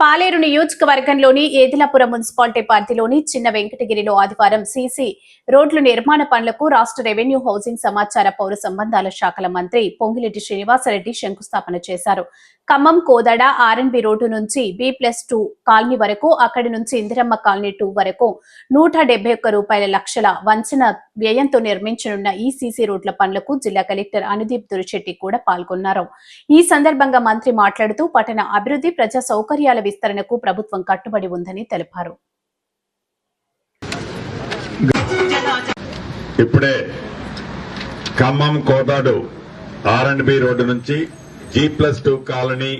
పాలేరు నియోజకవర్గంలోని ఏదిలాపురం మున్సిపాలిటీ పరిధిలోని చిన్న వెంకటగిరిలో ఆదివారం సీసీ రోడ్లు నిర్మాణ పనులకు రాష్ట్ర రెవెన్యూ హౌసింగ్ సమాచార పౌర సంబంధాల శాఖల మంత్రి పొంగిరెడ్డి శ్రీనివాసరెడ్డి శంకుస్థాపన చేశారు. ఖమ్మం కోదడ ఆర్ఎన్బి రోడ్డు నుంచి బి ప్లస్ టూ కాలనీ వరకు అక్కడి నుంచి ఇందిరమ్మ కాలనీ టూ వరకు నూట డెబ్బై ఒక్క రూపాయల లక్షల వంచన వ్యయంతో నిర్మించనున్న ఈ సీసీ రోడ్ల పనులకు జిల్లా కలెక్టర్ అనుదీప్ దురిశెట్టి కూడా పాల్గొన్నారు. ఈ సందర్భంగా మంత్రి మాట్లాడుతూ పట్టణ అభివృద్ధి ప్రజా సౌకర్యాల విస్తరణకు ప్రభుత్వం కట్టుబడి ఉందని తెలిపారు. ఇప్పుడే Khammam Kodad R and B road నుంచి జీ ప్లస్ టూ కాలనీ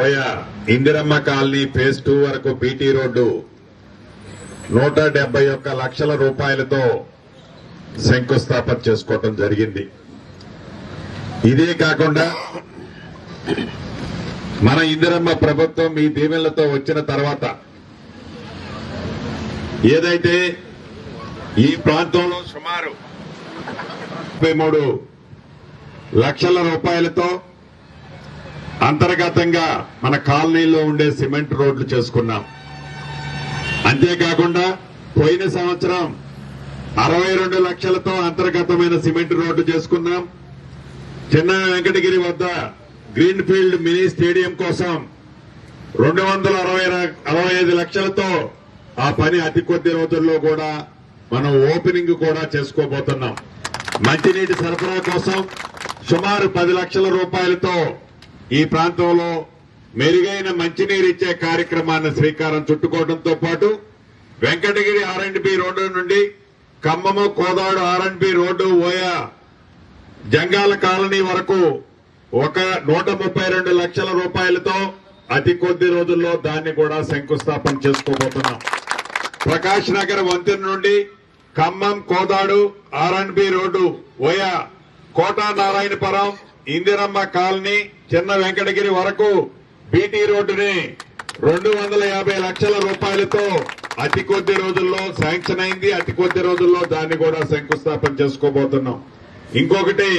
ఓయా ఇందిరమ్మ కాలనీ ఫేజ్ టూ వరకు బీటీ రోడ్డు నూట డెబ్బై ఒక్క లక్షల రూపాయలతో శంకుస్థాపన చేసుకోవటం జరిగింది. ఇదే కాకుండా మన ఇందిరమ్మ ప్రభుత్వం మీ దీవెనలతో వచ్చిన తర్వాత ఏదైతే ఈ ప్రాంతంలో సుమారు ముప్పై మూడు లక్షల రూపాయలతో అంతర్గతంగా మన కాలనీలో ఉండే సిమెంట్ రోడ్లు చేసుకున్నాం. అంతేకాకుండా పోయిన సంవత్సరం అరవై రెండు లక్షలతో అంతర్గతమైన సిమెంట్ రోడ్డు చేసుకున్నాం. చిన్న వెంకటగిరి వద్ద గ్రీన్ ఫీల్డ్ మినీ స్టేడియం కోసం రెండు వందల అరవై అరవై ఐదు లక్షలతో ఆ పని అతి కొద్ది రోజుల్లో కూడా మనం ఓపెనింగ్ కూడా చేసుకోబోతున్నాం. మంచినీటి సరఫరా కోసం సుమారు పది లక్షల రూపాయలతో ఈ ప్రాంతంలో మెరుగైన మంచినీరు ఇచ్చే కార్యక్రమాన్ని శ్రీకారం చుట్టుకోవడంతో పాటు Venkatagiri R and B road నుండి Khammam Kodad R and B road ఓయా Jangala colony వరకు ఒక నూట ముప్పై రెండు లక్షల రూపాయలతో అతి కొద్ది రోజుల్లో దాన్ని కూడా శంకుస్థాపన చేసుకోబోతున్నాం. ప్రకాష్ నగర్ వంతెన నుండి Khammam Kodad R and B road ఓయా Kota Narayanapuram Indiramma colony చిన్న వెంకటగిరి వరకు బీటీ రోడ్డుని రెండు వందల యాభై లక్షల రూపాయలతో అతి కొద్ది రోజుల్లో శాంక్షన్ అయింది. అతి కొద్ది రోజుల్లో దాన్ని కూడా శంకుస్థాపన చేసుకోబోతున్నాం. ఇంకొకటి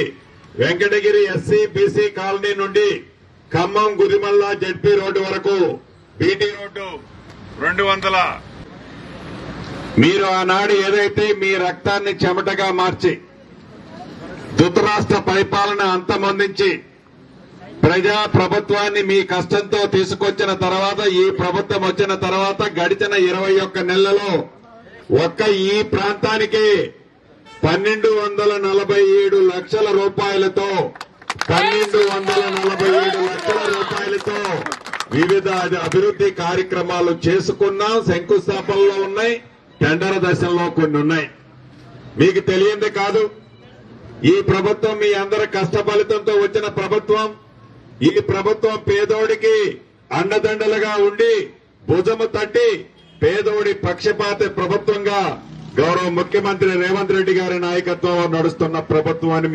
వెంకటగిరి ఎస్సీ బీసీ కాలనీ నుండి ఖమ్మం గుదిమల్ల జడ్పీ రోడ్డు వరకు బీటీ రోడ్డు రెండు వందల. మీరు ఆనాడు ఏదైతే మీ రక్తాన్ని చెమటగా మార్చి ధృతరాష్ట్ర పరిపాలన అంతమొందించి ప్రజా ప్రభుత్వాన్ని మీ కష్టంతో తీసుకొచ్చిన తర్వాత ఈ ప్రభుత్వం వచ్చిన తర్వాత గడిచిన ఇరవై ఒక్క నెలలో ఒక్క ఈ ప్రాంతానికి పన్నెండు వందల నలభై ఏడు లక్షల రూపాయలతో పన్నెండు వందల నలభై ఏడు లక్షల రూపాయలతో వివిధ అభివృద్ధి కార్యక్రమాలు చేసుకున్నాం. శంకుస్థాపనలో ఉన్నాయి. టెండర్ దశల్లో కొన్ని ఉన్నాయి. మీకు తెలియంది కాదు. ఈ ప్రభుత్వం మీ అందరి కష్ట ఫలితంతో వచ్చిన ప్రభుత్వం ఈ ప్రభుత్వం పేదోడికి అండదండలుగా ఉండి భుజము తట్టి పేదోడి పక్షపాత ప్రభుత్వంగా గౌరవ ముఖ్యమంత్రి రేవంత్ రెడ్డి గారి నాయకత్వంలో నడుస్తున్న ప్రభుత్వాన్ని